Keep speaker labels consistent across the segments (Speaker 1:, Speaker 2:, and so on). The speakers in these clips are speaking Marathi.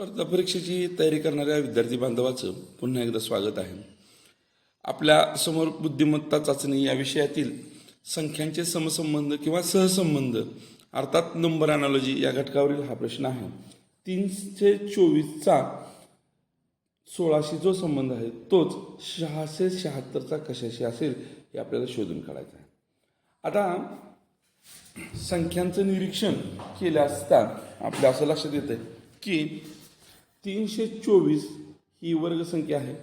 Speaker 1: स्पर्धा परीक्षेची तयारी करणाऱ्या विद्यार्थी बांधवाचं पुन्हा एकदा स्वागत आहे. आपल्यासमोर बुद्धिमत्ता चाचणी या विषयातील संख्यांचे समसंबंध किंवा सहसंबंध अर्थात नंबर ॲनॉलॉजी या घटकावरील हा प्रश्न आहे. तीनशे चोवीसचा सोळाशी जो संबंध आहे तोच सहाशे शहात्तरचा कशाशी असेल हे आपल्याला शोधून काढायचं आहे. आता संख्यांचं निरीक्षण केलं असता आपल्या असं लक्षात येतं की तीनशे चोवीस ही वर्गसंख्या आहे.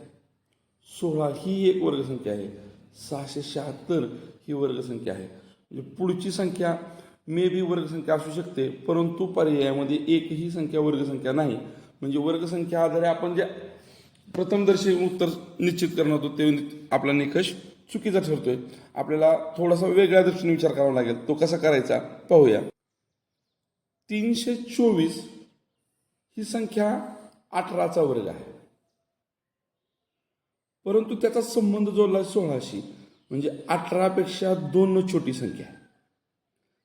Speaker 1: सोळा ही एक वर्गसंख्या आहे. सहाशे शहात्तर ही वर्गसंख्या आहे. म्हणजे पुढची संख्या मे बी वर्गसंख्या असू शकते परंतु पर्यायामध्ये एकही संख्या वर्गसंख्या नाही. म्हणजे वर्गसंख्या आधारे आपण जे प्रथमदर्शी उत्तर निश्चित करणार होतो ते आपला निकष चुकीचा ठरतोय. आपल्याला थोडासा वेगळ्या दृष्टीने विचार करावा लागेल. तो कसा करायचा? पाहूया. तीनशे चोवीस ही संख्या अठराचा वर्ग आहे. परंतु त्याचा संबंध जोडला सोळाशी म्हणजे अठरापेक्षा दोन छोटी संख्या आहे.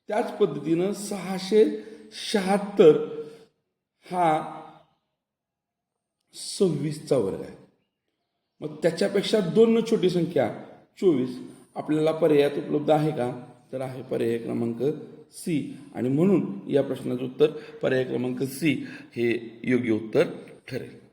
Speaker 1: त्याच पद्धतीनं सहाशे शहात्तर हा सव्वीसचा वर्ग आहे. मग त्याच्यापेक्षा दोन छोटी संख्या चोवीस आपल्याला पर्यायात उपलब्ध आहे का? तर आहे पर्याय क्रमांक सी. आणि म्हणून या प्रश्नाचं उत्तर पर्याय क्रमांक सी हे योग्य उत्तर Claro.